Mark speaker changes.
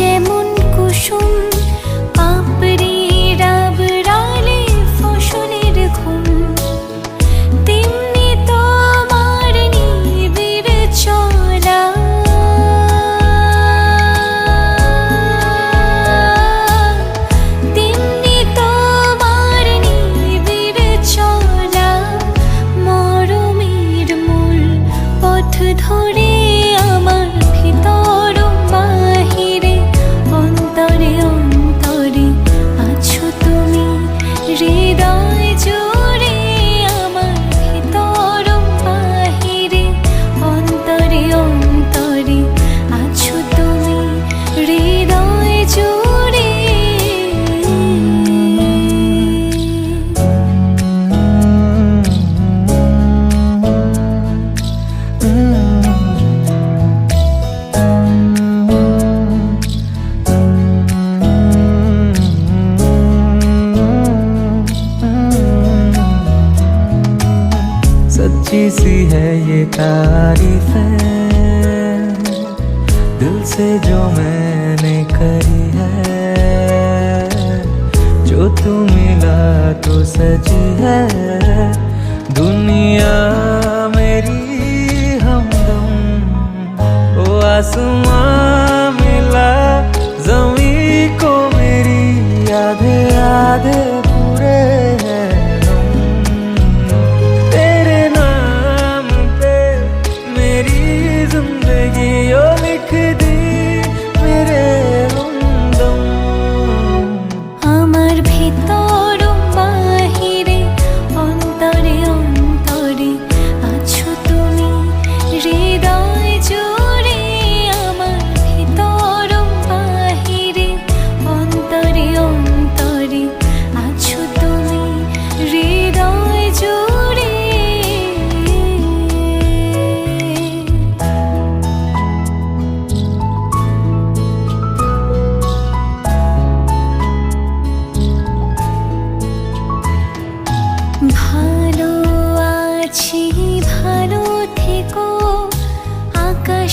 Speaker 1: যেমন কুসুম, পাপড়ি রাবড়ালে ফসলের ঘুম। তেমনি তোমার নিবিড় চলা। তেমনি তোমার নিবিড় চলা। মরমের মূল পথ ধরে
Speaker 2: सी है ये तारीफ़ दिल से जो मैंने करी है, जो तू मिला तो सजी है। दुनिया मेरी हमदम, ओ आसमां मिला जमी को मेरी आधे आधे